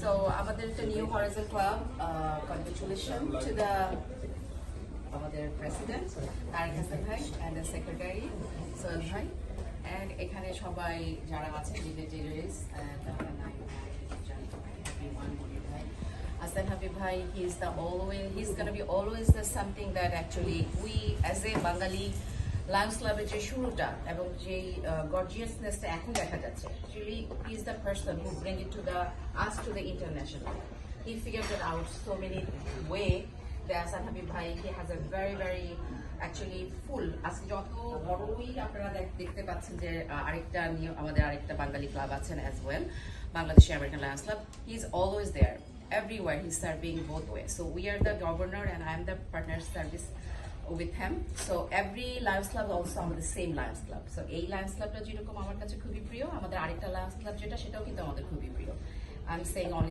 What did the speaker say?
So আমাদের একটা new horizon club congratulation to the আমাদের প্রেসিডেন্ট তারেক হাসান ভাই অ্যান্ড দ্য সেক্রেটারি সোহেল ভাই অ্যান্ড এখানে সবাই যারা আছে ডিজিটারিস Hassan Habib Bhai, he's the always, he's gonna be always the something that actually we as a Bengali Lions ক্লাবের যে শুরুটা এবং যে গর্জিয়াসনেসটা এখন দেখা যাচ্ছে he is the person who bring it to the us to the international he figure it out so many way the Ahsan Habib ভাই he has a very very actually full আজকে যত বড়ই আপনারা দেখ- দেখতে পাচ্ছেন যে আরেকটা নিয়ে আমাদের আরেকটা বাঙালি ক্লাব আছেন as well Bangladeshi American Lions Club he is always there everywhere he's serving both ways. So we are the governor and am the partner service with him. So every Lions Club also আমাদের same Lions Club. So এই Lions Clubটা যেরকম আমার কাছে খুবই প্রিয় আমাদের আরেকটা Lions Club যেটা সেটাও কিন্তু আমাদের খুবই প্রিয়. I'm saying only